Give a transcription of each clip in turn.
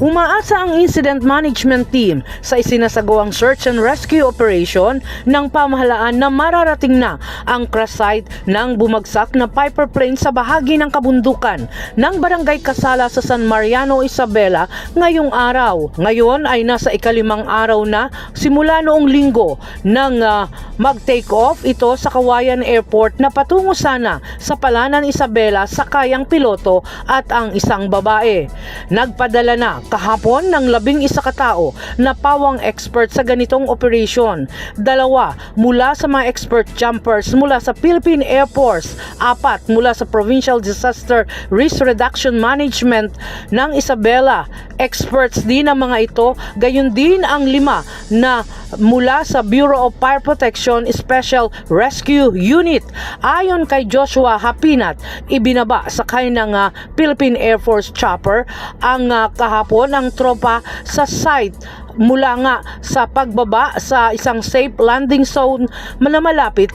Umaasa ang Incident Management Team sa isinasagawang search and rescue operation ng pamahalaan na mararating na ang crash site ng bumagsak na Piper plane sa bahagi ng kabundukan ng Barangay Kasala sa San Mariano, Isabela ngayong araw. Ngayon ay nasa ikalimang araw na simula noong linggo nang ah, mag-take off ito sa Kawayan Airport na patungo sana sa Palanan, Isabela sa kayang piloto at ang isang babae. Nagpadala na kahapon ng labing isa katao na pawang expert sa ganitong operation. Dalawa mula sa mga expert jumpers mula sa Philippine Air Force, apat mula sa Provincial Disaster Risk Reduction Management ng Isabela. Experts din ang mga ito, gayon din ang lima na mula sa Bureau of Fire Protection Special Rescue Unit. Ayon kay Joshua Hapinat, ibinaba sa kanyang ah, Philippine Air Force chopper ang ah, kahapon ang tropa sa site mula nga sa pagbaba sa isang safe landing zone na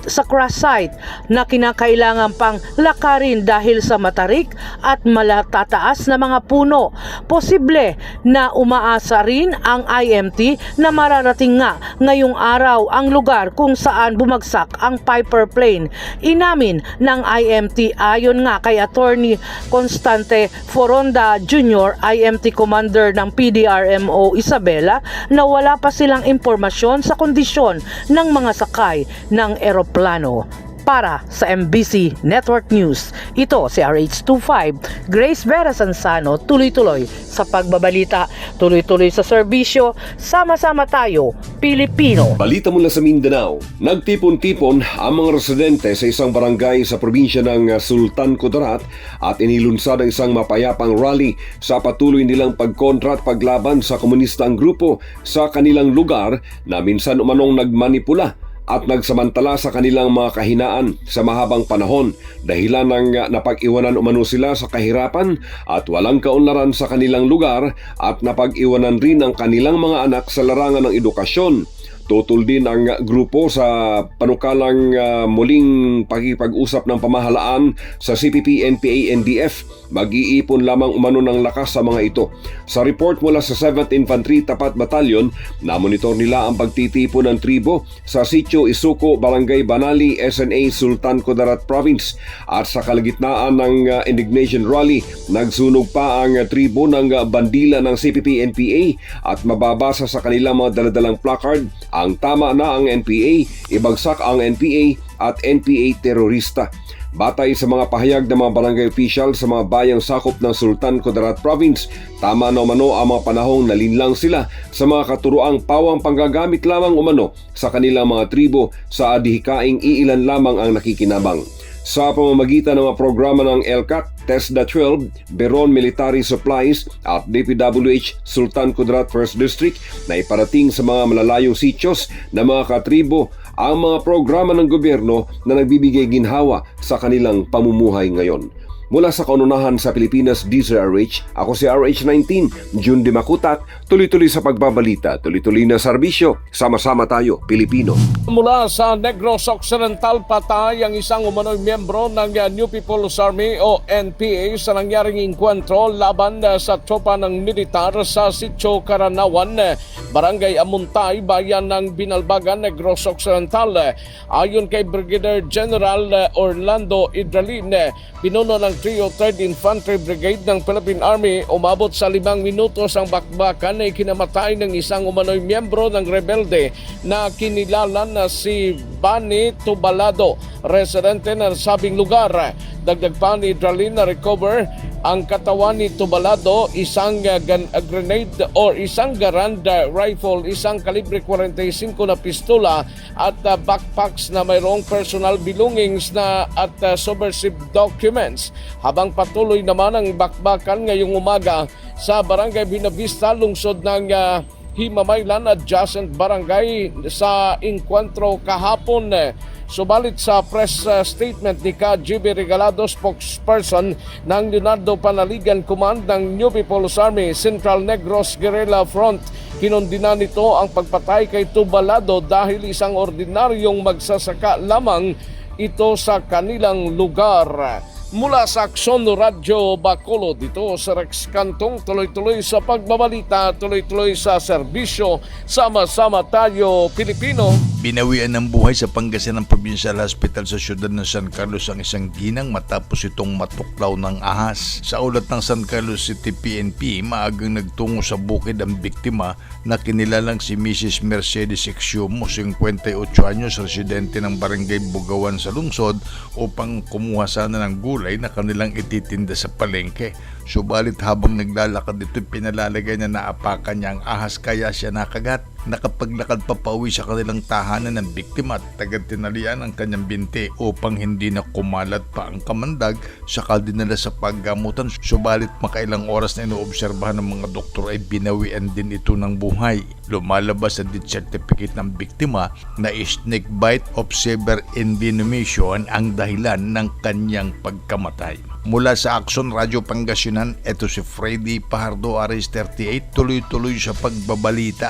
sa crash site na kinakailangan pang lakarin dahil sa matarik at malatataas na mga puno. Posible na umaasa rin ang IMT na mararating nga ngayong araw ang lugar kung saan bumagsak ang Piper plane. Inamin ng IMT ayon nga kay Attorney Constante Foronda Jr., IMT Commander ng PDRMO Isabela, na wala pa silang impormasyon sa kondisyon ng mga sakay ng eroplano. Para sa MBC Network News, ito si RH25, Grace Vera Sansano, tuloy-tuloy sa pagbabalita, tuloy-tuloy sa serbisyo, sama-sama tayo, Pilipino. Balita mula sa Mindanao, nagtipon-tipon ang mga residente sa isang barangay sa probinsya ng Sultan Kudarat at inilunsad ang isang mapayapang rally sa patuloy nilang pagkontra at paglaban sa komunistang grupo sa kanilang lugar na minsan umanong nagmanipula at nagsamantala sa kanilang mga kahinaan sa mahabang panahon dahilan ng napag-iwanan umano sila sa kahirapan at walang kaunlaran sa kanilang lugar at napag-iwanan rin ang kanilang mga anak sa larangan ng edukasyon. Tutol din ang grupo sa panukalang ah, muling pagkipag-usap ng pamahalaan sa CPP, NPA, NDF. Mag-iipon lamang umano ng lakas sa mga ito. Sa report mula sa 7th Infantry Tapat Battalion, namonitor nila ang pagtitipon ng tribo sa Sitio Isuko, Barangay Banali, SNA, Sultan Kudarat Province. At sa kalagitnaan ng ah, indignation rally, nagsunog pa ang tribo ng ah, bandila ng CPP, NPA at mababasa sa kanilang mga daladalang placard ang tama na ang NPA, ibagsak ang NPA at NPA terorista. Batay sa mga pahayag ng mga barangay official sa mga bayang sakop ng Sultan Kudarat Province, tama na umano ang mga panahong nalinlang sila sa mga katuroang pawang panggagamit lamang umano sa kanilang mga tribo sa adihikaing iilan lamang ang nakikinabang. Sa pamamagitan ng mga programa ng LCAT, TESDA 12, Beron Military Supplies at DPWH Sultan Kudarat First District na iparating sa mga malalayong sityos na mga katribo ang mga programa ng gobyerno na nagbibigay ginhawa sa kanilang pamumuhay ngayon. Mula sa kaununahan sa Pilipinas, DZRH, ako si RH19, June Di Makutak, tuloy-tuloy sa pagbabalita, tuloy-tuloy na serbisyo, sama-sama tayo, Pilipino. Mula sa Negros Occidental patay ang isang umano'y miyembro ng New People's Army o NPA sa nangyaring inkwentro laban uh, sa tropa ng militar sa Sitio Karanawan, uh, Barangay Amuntay, bayan ng Binalbagan, Negros Occidental. Uh, Ayon kay Brigadier General Orlando Idralin, pinuno ng 303rd Infantry Brigade ng Philippine Army, umabot sa limang minutos ang bakbakan na ikinamatay ng isang umano'y miyembro ng rebelde na kinilala na si Bani Tubalado, residente ng sabing lugar. Dagdag pa ni Dralin na recover ang katawan ni Tubalado, isang uh, uh, grenade or isang Garanda rifle, isang kalibre 45 na pistola at uh, backpacks na mayroong personal belongings na at uh, subversive documents. Habang patuloy naman ang bakbakan ngayong umaga sa Barangay Binavista, lungsod ng uh, Himamaylan adjacent barangay sa inkwentro kahapon. Subalit sa press uh, statement ni Ka GB Regalado, spokesperson ng Leonardo Panaligan Command ng New People's Army Central Negros Guerrilla Front, kinondina nito ang pagpatay kay Tubalado dahil isang ordinaryong magsasaka lamang ito sa kanilang lugar. Mula sa Akson Radyo Bacolod dito sa Rex Cantong tuloy-tuloy sa pagbabalita, tuloy-tuloy sa serbisyo, sama-sama tayo Pilipino. Binawian ng buhay sa Pangasinan Provincial Hospital sa siyudad ng San Carlos ang isang ginang matapos itong matuklaw ng ahas. Sa ulat ng San Carlos City PNP, maagang nagtungo sa bukid ang biktima na kinilalang si Mrs. Mercedes Exumo, 58 anyos, residente ng Barangay Bugawan sa lungsod upang kumuha sana ng gulay na kanilang ititinda sa palengke. Subalit habang naglalakad ito, pinalalagay na naapakan niya ang ahas kaya siya nakagat. Nakapaglakad pa pauwi sa kanilang tahanan ng biktima at tagad tinalian ang kanyang binti upang hindi na kumalat pa ang kamandag saka dinala sa paggamutan. Subalit makailang oras na inoobserbahan ng mga doktor ay binawian din ito ng buhay. Lumalabas sa death certificate ng biktima na snake bite of severe envenomation ang dahilan ng kanyang pagkamatay. Mula sa Action Radio Pangasinan, ito si Freddy Pahardo Aris 38, tuloy-tuloy sa pagbabalita,